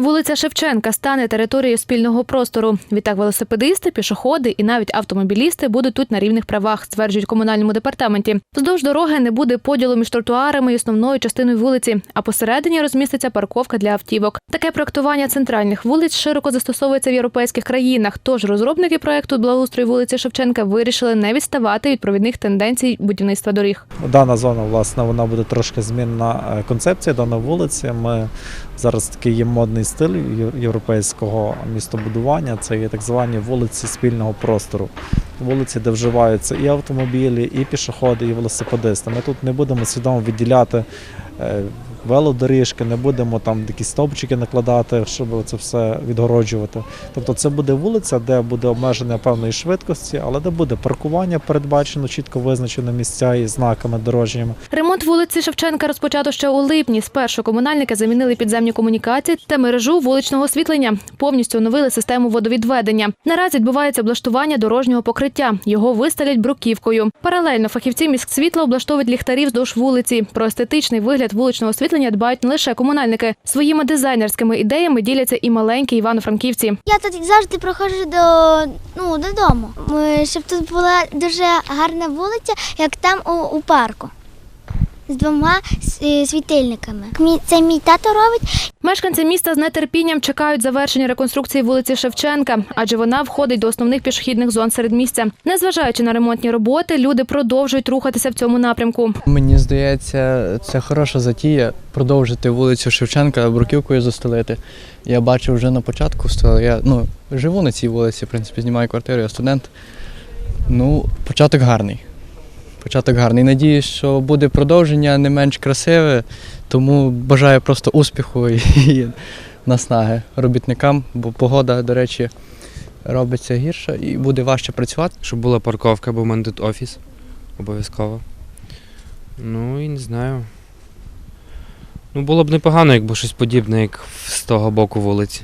Вулиця Шевченка стане територією спільного простору. Відтак велосипедисти, пішоходи і навіть автомобілісти будуть тут на рівних правах, стверджують в комунальному департаменті. Вздовж дороги не буде поділу між тротуарами і основною частиною вулиці, а посередині розміститься парковка для автівок. Таке проектування центральних вулиць широко застосовується в європейських країнах. Тож розробники проекту благоустрою вулиці Шевченка вирішили не відставати від провідних тенденцій будівництва доріг. Дана зона, власне, вона буде трошки змінна е, концепція даної вулиці. Ми зараз такий є модний стиль європейського містобудування. Це є так звані вулиці спільного простору. Вулиці, де вживаються і автомобілі, і пішоходи, і велосипедисти. Ми тут не будемо свідомо відділяти велодоріжки, не будемо там якісь стовпчики накладати, щоб це все відгороджувати. Тобто це буде вулиця, де буде обмеження певної швидкості, але де буде паркування передбачено, чітко визначено місця і знаками дорожніми. Ремонт вулиці Шевченка розпочато ще у липні. Спершу комунальники замінили підземні комунікації та мережу вуличного освітлення. Повністю оновили систему водовідведення. Наразі відбувається облаштування дорожнього покриття. Його вистелять бруківкою. Паралельно фахівці міськсвітла облаштовують ліхтарі вздовж вулиці. Про естетичний вигляд вуличного освітлення дбають не лише комунальники. Своїми дизайнерськими ідеями діляться і маленькі івано-франківці. Я тут завжди проходжу до ну додому. Щоб тут була дуже гарна вулиця, як там у, у парку. З двома світильниками. Мій- Це мій тато робить. Мешканці міста з нетерпінням чекають завершення реконструкції вулиці Шевченка, адже вона входить до основних пішохідних зон середмістя. Незважаючи на ремонтні роботи, люди продовжують рухатися в цьому напрямку. Мені здається, це хороша затія продовжити вулицю Шевченка бруківкою застелити. Я бачив вже на початку. Я ну, живу на цій вулиці, в принципі, знімаю квартиру, я студент. Ну, початок гарний. Початок гарний. Надіюсь, що буде продовження не менш красиве, тому бажаю просто успіху і наснаги робітникам, бо погода, до речі, робиться гірша і буде важче працювати. Щоб була парковка, бо в мене тут офіс. Обов'язково. Ну і не знаю. Ну, було б непогано, якби щось подібне, як з того боку вулиці,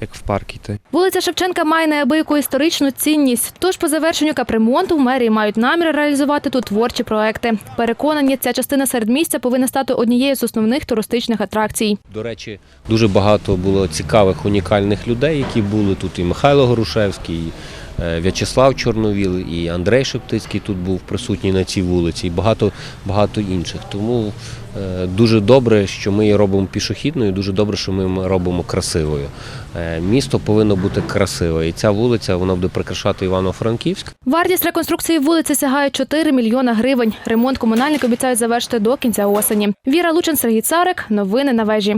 як в парк йти. Вулиця Шевченка має неабияку історичну цінність. Тож по завершенню капремонту в мерії мають намір реалізувати тут творчі проекти. Переконані, ця частина середмістя повинна стати однією з основних туристичних атракцій. До речі, дуже багато було цікавих, унікальних людей, які були тут. І Михайло Горушевський, і В'ячеслав Чорновіл, і Андрей Шептицький тут був присутній на цій вулиці, і багато, багато інших. Тому е, дуже добре, що ми її робимо пішохідною, дуже добре, що ми її робимо красивою. Е, Місто повинно бути красиве, і ця вулиця вона буде прикрашати Івано-Франківськ. Вартість реконструкції вулиці сягає 4 мільйона гривень. Ремонт комунальники обіцяють завершити до кінця осені. Віра Лучин, Сергій Царик. Новини на вежі.